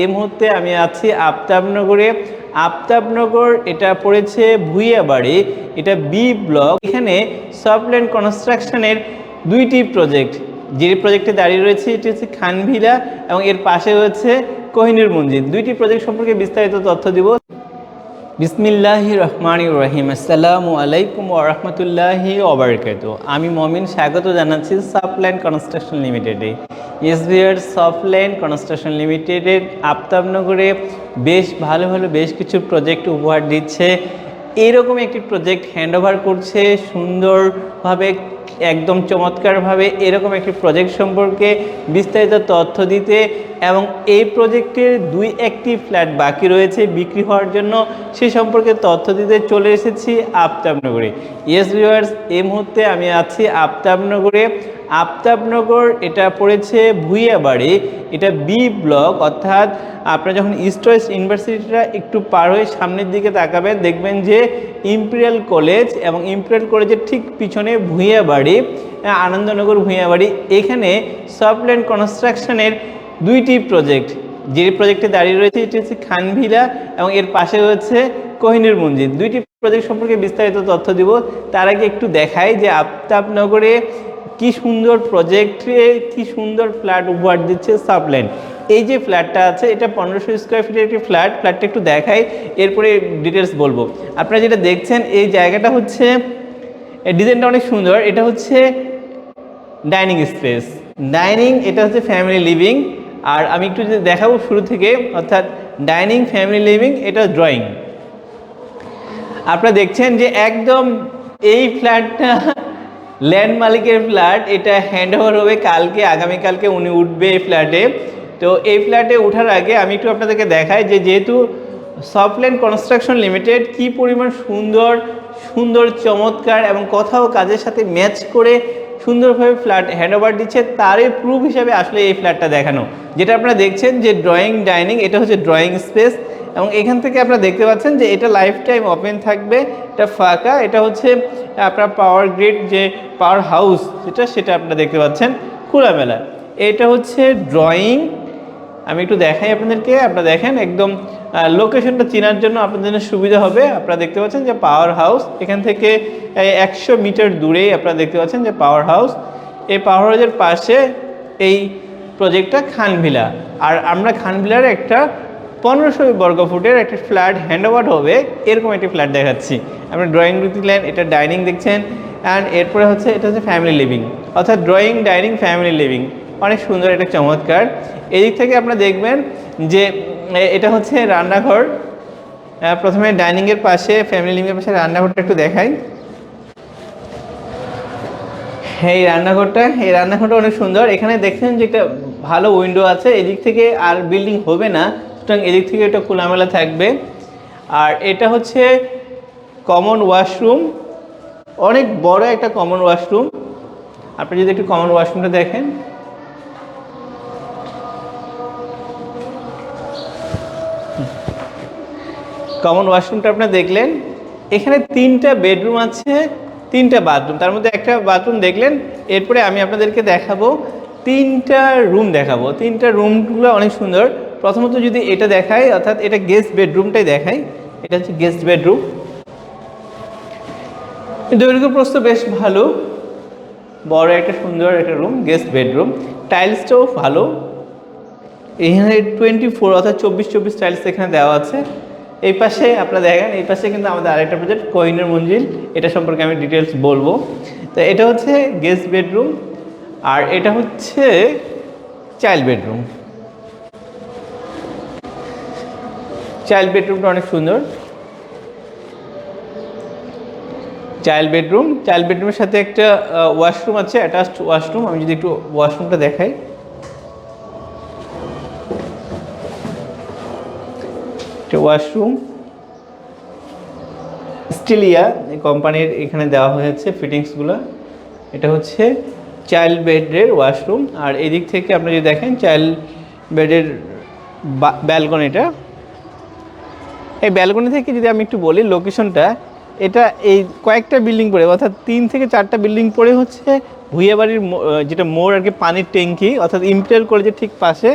এই মুহূর্তে আমি আছি আফতাবনগরে। আফতাবনগর, এটা পড়েছে ভুইয়াবাড়ি, এটা বি ব্লক এখানে সফটল্যান্ড কনস্ট্রাকশনের দুইটি প্রজেক্ট যে প্রজেক্টে দাঁড়িয়ে রয়েছে, এটি হচ্ছে খানভিলা এবং এর পাশে রয়েছে কোহিনুর মঞ্জিদ দুইটি প্রজেক্ট সম্পর্কে বিস্তারিত তথ্য দিব। বিসমিল্লাহ রহমান রহিম। আসসালামু আলাইকুম ওরহমতুল্লাহি ওবরকাত আমি মমিন, স্বাগত জানাচ্ছি সাফল্যান্ড কনস্ট্রাকশন লিমিটেডে এসবিআর সফটল্যান্ড কনস্ট্রাকশন লিমিটেডের আফতাবনগরে বেশ ভালো ভালো বেশ কিছু প্রজেক্ট উপহার দিচ্ছে। এরকম একটি প্রজেক্ট হ্যান্ডওভার করছে, সুন্দরভাবে, একদম চমৎকারভাবে এরকম একটি প্রজেক্ট সম্পর্কে বিস্তারিত তথ্য দিতে এবং এই প্রজেক্টের দুই একটি ফ্ল্যাট বাকি রয়েছে বিক্রি হওয়ার জন্য। সে সম্পর্কে তথ্য দিতে চলে এসেছি আফতাবনগরে। ইয়েস ভিউয়ার্স এই মুহূর্তে আমি আছি আফতাবনগরে। আফতাবনগর, এটা পড়েছে ভুইয়াবাড়ি, এটা বি ব্লক অর্থাৎ আপনারা যখন ইস্ট ওয়েস্ট ইউনিভার্সিটিটা একটু পার হয়ে সামনের দিকে তাকাবেন, দেখবেন যে ইম্পেরিয়াল কলেজ এবং ইম্পেরিয়াল কলেজের ঠিক পিছনে ভুইয়াবাড়ি আনন্দনগর ভুইয়াবাড়ি, এখানে সফটল্যান্ড কনস্ট্রাকশনের দুইটি প্রজেক্ট যে প্রজেক্টে দাঁড়িয়ে রয়েছে এটি হচ্ছে খানভিলা এবং এর পাশে রয়েছে কোহিনুর মঞ্জিদ দুইটি প্রজেক্ট সম্পর্কে বিস্তারিত তথ্য দিব, তার আগে একটু দেখাই যে আফতাবনগরে কি সুন্দর প্রজেক্টে কি সুন্দর ফ্ল্যাট উপহার দিচ্ছে সাবল্যান্ড এই যে ফ্ল্যাটটা আছে, এটা পনেরোশো স্কোয়ার ফিটের একটি ফ্ল্যাট ফ্ল্যাটটা একটু দেখাই, এরপরে ডিটেলস বলব। আপনারা যেটা দেখছেন, এই জায়গাটা হচ্ছে ডিজাইনটা অনেক সুন্দর। এটা হচ্ছে ডাইনিং স্পেস ডাইনিং এটা হচ্ছে ফ্যামিলি লিভিং আর আমি একটু যদি দেখাবো শুরু থেকে, অর্থাৎ ডাইনিং ফ্যামিলি লিভিং এটা ড্রয়িং আপনারা দেখছেন যে একদম এই ফ্ল্যাটটা ল্যান্ড মালিকের ফ্ল্যাট, এটা হ্যান্ড ওভার হবে কালকে, আগামীকালকে উনি উঠবে এই ফ্ল্যাটে। তো এই ফ্ল্যাটে ওঠার আগে আমি একটু আপনাদেরকে দেখাই যে যেহেতু সফটল্যান্ড কনস্ট্রাকশন লিমিটেড, কি পরিমাণ সুন্দর সুন্দর, চমৎকার এবং কোথাও কাজের সাথে ম্যাচ করে সুন্দরভাবে ফ্ল্যাট হ্যান্ড ওভার দিচ্ছে, তারই প্রুফ হিসাবে আসলে এই ফ্ল্যাটটা দেখানো। যেটা আপনারা দেখছেন যে ড্রয়িং ডাইনিং এটা হচ্ছে ড্রয়িং স্পেস এবং এখান থেকে আপনারা দেখতে পাচ্ছেন যে এটা লাইফ টাইম ওপেন থাকবে, এটা ফাঁকা, এটা হচ্ছে আপনার পাওয়ার গ্রিড যে পাওয়ার হাউস যেটা, সেটা আপনারা দেখতে পাচ্ছেন খোলামেলা। এটা হচ্ছে ড্রয়িং আমি একটু দেখাই আপনাদেরকে, আপনারা দেখেন একদম লোকেশনটা চেনার জন্য আপনাদের জন্য সুবিধা হবে। আপনারা দেখতে পাচ্ছেন যে পাওয়ার হাউস এখান থেকে একশো মিটার দূরেই আপনারা দেখতে পাচ্ছেন যে পাওয়ার হাউস এই পাওয়ার হাউসের পাশে এই প্রজেক্টটা খানভিলা। আর আমরা খানভিলার একটা পনেরোশো বর্গ ফুটের একটা ফ্ল্যাট হ্যান্ড ওভার হবে, এরকম একটি ফ্ল্যাট দেখাচ্ছি। আপনার ড্রয়িং দেখলেন, এটা ডাইনিং দেখছেন অ্যান্ড এরপরে হচ্ছে, এটা হচ্ছে ফ্যামিলি লিভিং অর্থাৎ ড্রয়িং ডাইনিং ফ্যামিলি লিভিং অনেক সুন্দর একটা চমৎকার। এদিক থেকে আপনারা দেখবেন যে এটা হচ্ছে রান্নাঘর। প্রথমে ডাইনিংয়ের পাশে ফ্যামিলি লিভিংয়ের পাশে রান্নাঘরটা একটু দেখাই। এই রান্নাঘরটা এই রান্নাঘরটা অনেক সুন্দর। এখানে দেখছেন যে একটা ভালো উইন্ডো আছে, এদিক থেকে আর বিল্ডিং হবে না। সুতরাং এদিক থেকে এটা খোলামেলা থাকবে। আর এটা হচ্ছে কমন ওয়াশরুম অনেক বড় একটা কমন ওয়াশরুম আপনি যদি একটু কমন ওয়াশরুমটা দেখেন। কমন ওয়াশরুমটা আপনারা দেখলেন। এখানে তিনটা বেডরুম আছে, তিনটা বাথরুম তার মধ্যে একটা বাথরুম দেখলেন। এরপরে আমি আপনাদেরকে দেখাবো তিনটা রুম দেখাবো। তিনটা রুমগুলো অনেক সুন্দর। প্রথমত যদি এটা দেখাই, অর্থাৎ এটা গেস্ট বেডরুমটাই দেখাই, এটা হচ্ছে গেস্ট বেডরুম দৈর্ঘ্য প্রস্থ বেশ ভালো, বড় একটা সুন্দর একটা রুম গেস্ট বেডরুম টাইলসটাও ভালো। এখানে টোয়েন্টি ফোর অর্থাৎ চব্বিশ চব্বিশ টাইলস এখানে দেওয়া আছে। এই পাশে আপনারা দেখেন, এই পাশে কিন্তু আমাদের আরেকটা প্রজেক্ট কোহিনুর মঞ্জিল। এটা সম্পর্কে আমি ডিটেলস বলব। তো এটা হচ্ছে গেস্ট বেডরুম আর এটা হচ্ছে চাইল্ড বেডরুম চাইল্ড বেডরুমটা অনেক সুন্দর। চাইল্ড বেডরুম চাইল্ড বেডরুমের সাথে একটা ওয়াশরুম আছে অ্যাটাচড ওয়াশরুম আমি যদি একটু ওয়াশরুমটা দেখাই। একটা ওয়াশরুম স্টিলিয়া কোম্পানির এখানে দেওয়া হয়েছে ফিটিংসগুলো এটা হচ্ছে চাইল্ড বেডের ওয়াশরুম আর এদিক থেকে আপনি যদি দেখেন চাইল্ড বেডের ব্যালকনিটা এই ব্যালকনি থেকে যদি আমি একটু বলি লোকেশনটা এটা এই কয়েকটা বিল্ডিং পড়ে, অর্থাৎ তিন থেকে চারটা বিল্ডিং পড়ে হচ্ছে ভুইয়াবাড়ির যেটা মোড় আর কি, পানির ট্যাঙ্কি, অর্থাৎ ইম্পেরিয়াল কলেজের ঠিক পাশে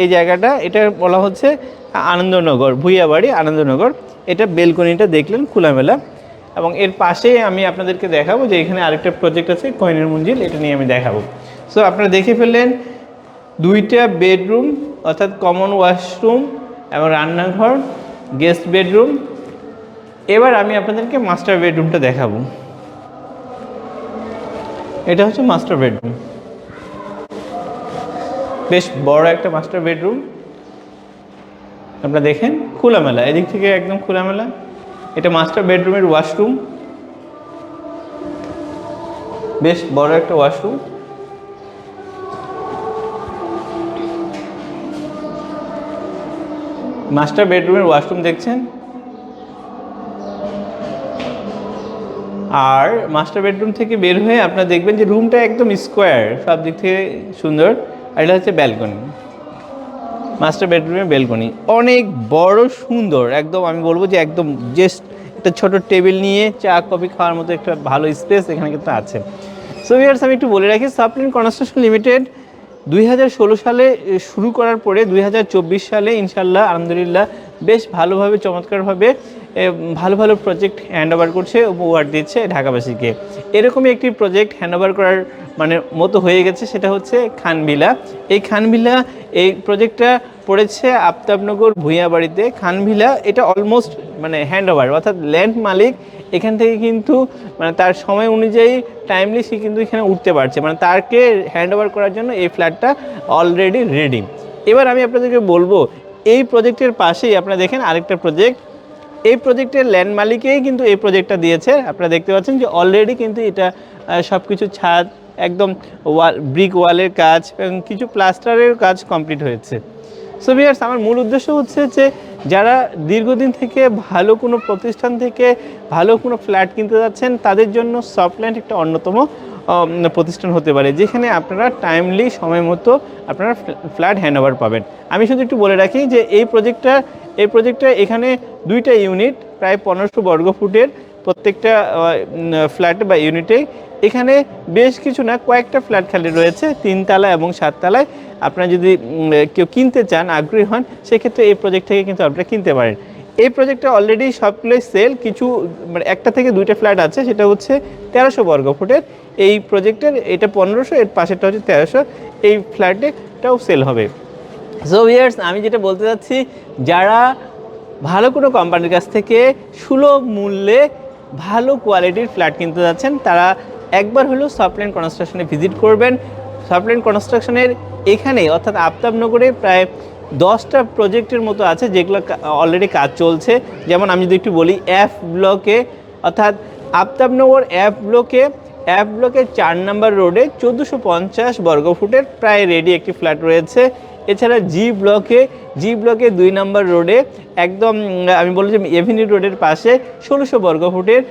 এই জায়গাটা, এটা বলা হচ্ছে আনন্দনগর, ভুইয়াবাড়ি, আনন্দনগর। এটা বেলকনিটা দেখলেন খোলামেলা। এবং এর পাশে আমি আপনাদেরকে দেখাবো যে এখানে আরেকটা প্রজেক্ট আছে, কয়েনের মঞ্জিল, এটা নিয়ে আমি দেখাবো। সো আপনারা দেখে ফেললেন দুইটা বেডরুম অর্থাৎ কমন ওয়াশরুম এবং রান্নাঘর। Guest bedroom. এবার আমি আপনাদেরকে মাস্টার বেডরুমটা দেখাবো। এটা হচ্ছে মাস্টার বেডরুম। বেশ বড় একটা মাস্টার বেডরুম। আপনারা দেখেন, খোলামেলা। এদিক থেকে একদম খোলামেলা। এটা মাস্টার বেডরুমের ওয়াশরুম। বেশ বড় একটা ওয়াশরুম। মাস্টার বেডরুমের ওয়াশরুম দেখছেন? আর মাস্টার বেডরুম থেকে বের হয়ে আপনারা দেখবেন যে রুমটা একদম স্কোয়ার, সব দিক থেকে সুন্দর। আর এটা হচ্ছে ব্যালকনি, মাস্টার বেডরুমের ব্যালকনি। অনেক বড় সুন্দর, একদম আমি বলব যে একদম জাস্ট একটা ছোট টেবিল নিয়ে চা, কফি খাওয়ার মতো একটা ভালো স্পেস এখানে কিন্তু আছে। সো ভিয়ার্স আমি একটু বলে রাখি সাপ্লিন কনস্ট্রাকশন লিমিটেড দুই হাজার ষোলো সালে শুরু করার পরে দুই হাজার চব্বিশ সালে ইনশাল্লাহ, আলহামদুলিল্লাহ, বেশ ভালোভাবে, চমৎকারভাবে ভালো ভালো প্রজেক্ট হ্যান্ড ওভার করছে, উপহার দিচ্ছে ঢাকাবাসীকে। এরকমই একটি প্রজেক্ট হ্যান্ড ওভার করার মানে মতো হয়ে গেছে, সেটা হচ্ছে খানবিলা এই খানবিলা এই প্রজেক্টটা পড়েছে আফতাবনগর ভূঁইয়াবাড়িতে। খানভিলা, এটা অলমোস্ট মানে হ্যান্ড ওভার অর্থাৎ ল্যান্ড মালিক এখান থেকে কিন্তু মানে তার সময় অনুযায়ী টাইমলি সে কিন্তু এখানে উঠতে পারছে। মানে তাকে হ্যান্ড ওভার করার জন্য এই ফ্ল্যাটটা অলরেডি রেডি এবার আমি আপনাদেরকে বলব, এই প্রজেক্টের পাশেই আপনারা দেখেন আরেকটা প্রজেক্ট এই প্রজেক্টের ল্যান্ড মালিকেই কিন্তু এই প্রজেক্টটা দিয়েছে। আপনারা দেখতে পাচ্ছেন যে অলরেডি কিন্তু এটা সব কিছু ছাদ, একদম ওয়াল ব্রিক ওয়ালের কাজ এবং কিছু প্লাস্টারের কাজ কমপ্লিট হয়েছে। সো ভিয়ার্স আমার মূল উদ্দেশ্য হচ্ছে যে যারা দীর্ঘদিন থেকে ভালো কোনো প্রতিষ্ঠান থেকে ভালো কোনো ফ্ল্যাট কিনতে যাচ্ছেন, তাদের জন্য সফটল্যান্ড একটা অন্যতম প্রতিষ্ঠান হতে পারে, যেখানে আপনারা টাইমলি সময় মতো আপনারা ফ্ল্যাট হ্যান্ডওভার পাবেন। আমি শুধু একটু বলে রাখি যে এই প্রজেক্টটা এই প্রজেক্টটা এখানে দুইটা ইউনিট প্রায় পনেরোশো বর্গ ফুটের প্রত্যেকটা ফ্ল্যাট বা ইউনিটে। এখানে বেশ কিছু না, কয়েকটা ফ্ল্যাট খালি রয়েছে তিনতলা এবং সাততলায়। আপনারা যদি কেউ কিনতে চান, আগ্রহী হন, সেক্ষেত্রে এই প্রজেক্ট থেকে কিন্তু আপনারা কিনতে পারেন। এই প্রজেক্টটা অলরেডি সবগুলোই সেল কিছু মানে একটা থেকে দুইটা ফ্ল্যাট আছে, সেটা হচ্ছে তেরোশো বর্গ ফুটের। এই প্রজেক্টের এটা পনেরোশো, এর পাশেরটা হচ্ছে তেরোশো। এই ফ্ল্যাটেটাও সেল হবে। সো ভিয়ার্স আমি যেটা বলতে চাচ্ছি, যারা ভালো কোনো কোম্পানির কাছ থেকে সুলভ মূল্যে ভালো কোয়ালিটির ফ্ল্যাট কিনতে যাচ্ছেন, তারা একবার হলেও সফটল্যান্ড কনস্ট্রাকশনে ভিজিট করবেন। সফটল্যান্ড কনস্ট্রাকশনের এখানে অর্থাৎ আফতাবনগরে প্রায় দশটা প্রজেক্টের মতো আছে যেগুলো অলরেডি কাজ চলছে। যেমন আমি যদি একটু বলি এফ ব্লকে অর্থাৎ আফতাবনগর এফ ব্লকে এফ ব্লকের চার নম্বর রোডে চোদ্দোশো পঞ্চাশ বর্গফুটের প্রায় রেডি একটি ফ্ল্যাট রয়েছে। এছাড়া জি ব্লকে জি ব্লকে দুই নম্বর রোডে একদম আমি বলি যে এভিনিউ রোডের পাশে ষোলোশো বর্গফুটের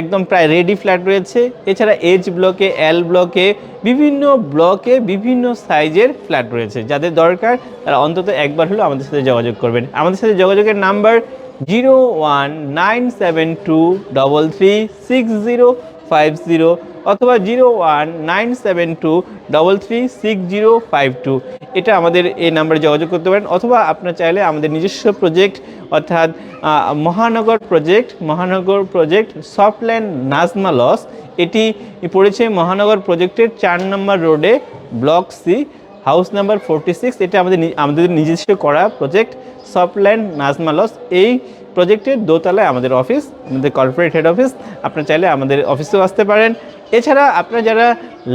একদম প্রায় রেডি ফ্ল্যাট রয়েছে। এছাড়া এইচ ব্লকে এল ব্লকে বিভিন্ন ব্লকে বিভিন্ন সাইজের ফ্ল্যাট রয়েছে। যাদের দরকার তারা অন্তত একবার হলেও আমাদের সাথে যোগাযোগ করবেন। আমাদের সাথে যোগাযোগের number zero one nine seven two double three six zero five zero অথবা zero one nine seven two double three six zero five two এটা আমাদের এই নাম্বারে যোগাযোগ করতে পারেন অথবা আপনার চাইলে আমাদের নিজস্ব প্রজেক্ট অর্থাৎ মহানগর প্রজেক্ট মহানগর প্রজেক্ট সফটল্যান্ড নাজমা লস এটি পড়েছে মহানগর প্রজেক্টের চার নম্বর রোডে block C house number forty six এটা আমাদের আমাদের নিজস্ব করা প্রজেক্ট সফটল্যান্ড নাজমা লস এই প্রজেক্টের দোতলায় আমাদের অফিস, আমাদের কর্পোরেট হেড অফিস আপনারা চাইলে আমাদের অফিসেও আসতে পারেন। এছাড়া আপনারা যারা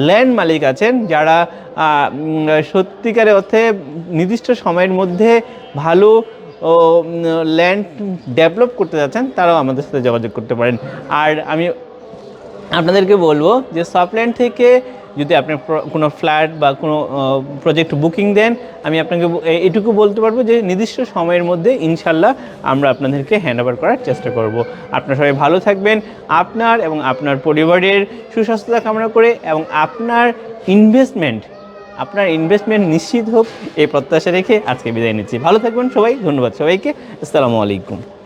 ল্যান্ড মালিক আছেন, যারা সত্যিকারের অর্থে নির্দিষ্ট সময়ের মধ্যে ভালো, ও ল্যান্ড ডেভেলপ করতে যাচ্ছেন, তারাও আমাদের সাথে যোগাযোগ করতে পারেন। আর আমি আপনাদেরকে বলব যে সফটল্যান্ড থেকে যদি আপনি কোনো ফ্ল্যাট বা কোনো প্রজেক্ট বুকিং দেন, আমি আপনাকে এটুকু বলতে পারব যে নির্দিষ্ট সময়ের মধ্যে ইনশাল্লাহ আমরা আপনাদেরকে হ্যান্ড ওভার করার চেষ্টা করব। আপনার সবাই ভালো থাকবেন। আপনার এবং আপনার পরিবারের সুস্বাস্থ্যতা কামনা করে এবং আপনার ইনভেস্টমেন্ট আপনার ইনভেস্টমেন্ট নিশ্চিত হোক, এই প্রত্যাশা রেখে আজকে বিদায় নিচ্ছি। ভালো থাকবেন সবাই, ধন্যবাদ সবাইকে। আসসালামু আলাইকুম।